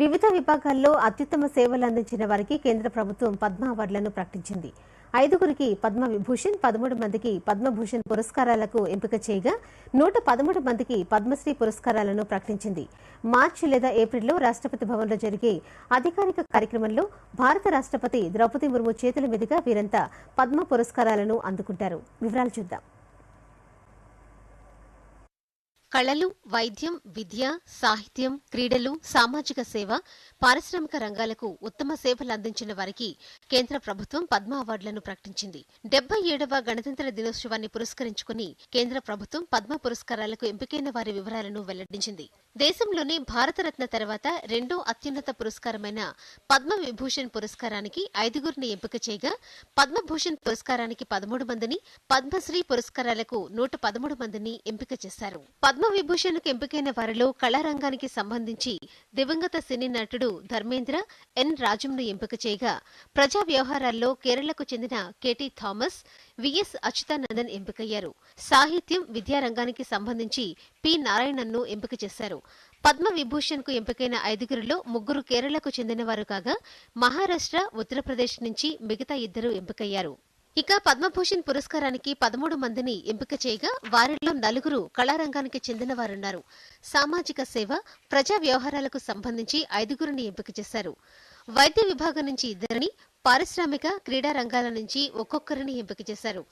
వివిధ విభాగాల్లో అత్యుత్తమ సేవలు అందించిన వారికి కేంద్ర ప్రభుత్వం పద్మ అవార్డులను ప్రకటించింది. ఐదుగురికి పద్మ విభూషణ్ పదమూడు మందికి పద్మభూషణ్ పురస్కారాలకు ఎంపిక చేయగా నూట పదమూడు మందికి పద్మశ్రీ పురస్కారాలను ప్రకటించింది. మార్చి లేదా ఏప్రిల్లో రాష్ట్రపతి భవన్లో జరిగే అధికారిక కార్యక్రమంలో భారత రాష్ట్రపతి ద్రౌపది ముర్ము చేతుల మీదుగా వీరంతా పద్మ పురస్కారాలను అందుకుంటారు. వివరాలు చూద్దాం. కళలు వైద్యం విద్య సాహిత్యం క్రీడలు సామాజిక సేవ పారిశ్రామిక రంగాలకు ఉత్తమ సేవలు అందించిన వారికి కేంద్ర ప్రభుత్వం పద్మ అవార్డులను ప్రకటించింది. డెబ్బై ఏడవ గణతంత్ర దినోత్సవాన్ని పురస్కరించుకుని కేంద్ర ప్రభుత్వం పద్మ పురస్కారాలకు ఎంపికైన వారి వివరాలను వెల్లడించింది. దేశంలోనే భారతరత్న తర్వాత రెండో అత్యున్నత పురస్కారమైన పద్మ విభూషణ్ పురస్కారానికి ఐదుగురిని ఎంపిక చేయగా పద్మభూషణ్ పురస్కారానికి పదమూడు మందిని పద్మశ్రీ పురస్కారాలకు నూట పదమూడు మందిని ఎంపిక చేశారు. పద్మ పద్మవిభూషణ్కు ఎంపికైన వారిలో కళారంగానికి సంబంధించి దివంగత సినీ నటుడు ధర్మేంద్ర ఎన్ రాజంను ఎంపిక చేయగా ప్రజా వ్యవహారాల్లో కేరళకు చెందిన కేటీ థామస్ విఎస్ అచ్యుతానందన్ ఎంపికయ్యారు. సాహిత్యం విద్యారంగానికి సంబంధించి పి నారాయణన్ను ఎంపిక చేశారు. పద్మ విభూషణ్కు ఎంపికైన ఐదుగురిలో ముగ్గురు కేరళకు చెందినవారు కాగా మహారాష్ట్ర ఉత్తరప్రదేశ్ నుంచి మిగతా ఇద్దరు ఎంపికయ్యారు. ఇక పద్మభూషణ్ పురస్కారానికి పదమూడు మందిని ఎంపిక చేయగా వారిలో నలుగురు కళారంగానికి చెందినవారున్నారు. సామాజిక సేవ ప్రజా వ్యవహారాలకు సంబంధించి ఐదుగురిని ఎంపిక చేశారు. వైద్య విభాగం నుంచి ఇద్దరిని పారిశ్రామిక క్రీడా రంగాల నుంచి ఒక్కొక్కరిని ఎంపిక చేశారు.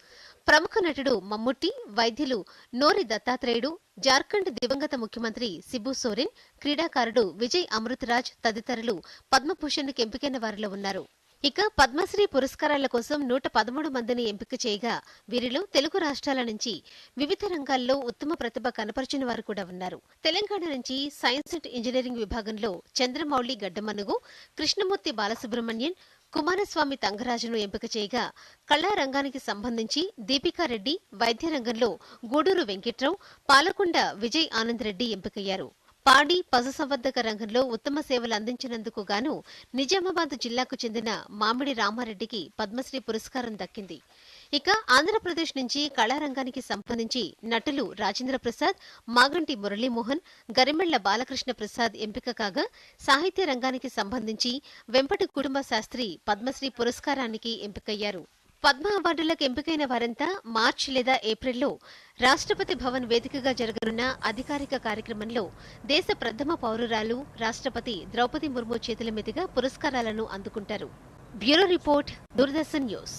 ప్రముఖ నటుడు మమ్ముట్టి వైద్యులు నోరి దత్తాత్రేయుడు జార్ఖండ్ దివంగత ముఖ్యమంత్రి సిబు సోరెన్ క్రీడాకారుడు విజయ్ అమృతరాజ్ తదితరులు పద్మభూషణ్కి ఎంపికైన వారిలో ఉన్నారు. ఇక పద్మశ్రీ పురస్కారాల కోసం నూట పదమూడు మందిని ఎంపిక చేయగా వీరిలో తెలుగు రాష్ట్రాల నుంచి వివిధ రంగాల్లో ఉత్తమ ప్రతిభ కనపరిచిన వారు కూడా ఉన్నారు. తెలంగాణ నుంచి సైన్స్ అండ్ ఇంజనీరింగ్ విభాగంలో చంద్రమౌళి గడ్డమనుగు కృష్ణమూర్తి బాలసుబ్రహ్మణ్యన్ కుమారస్వామి తంగరాజును ఎంపిక చేయగా కళారంగానికి సంబంధించి దీపికారెడ్డి వైద్య రంగంలో గూడూరు వెంకట్రావు పాలకొండ విజయ్ ఆనంద్ రెడ్డి ఎంపికయ్యారు. పాడి పశుసంవర్ధక రంగంలో ఉత్తమ సేవలు అందించినందుకు గాను నిజామాబాద్ జిల్లాకు చెందిన మామిడి రామారెడ్డికి పద్మశ్రీ పురస్కారం దక్కింది. ఇక ఆంధ్రప్రదేశ్ నుంచి కళారంగానికి సంబంధించి నటులు రాజేంద్ర ప్రసాద్ మాగంటి మురళీమోహన్ గరిమెళ్ళ బాలకృష్ణ ప్రసాద్ ఎంపిక కాగా సాహిత్య రంగానికి సంబంధించి వెంపటి కుటుంబ శాస్త్రి పద్మశ్రీ పురస్కారానికి ఎంపికయ్యారు. పద్మ అవార్డులకు ఎంపికైన వారంతా మార్చి లేదా ఏప్రిల్లో రాష్ట్రపతి భవన్ వేదికగా జరగనున్న అధికారిక కార్యక్రమంలో దేశ ప్రథమ పౌరురాలు రాష్ట్రపతి ద్రౌపది ముర్ము చేతుల మీదుగా పురస్కారాలను అందుకుంటారు. Bureau report Doordarshan news.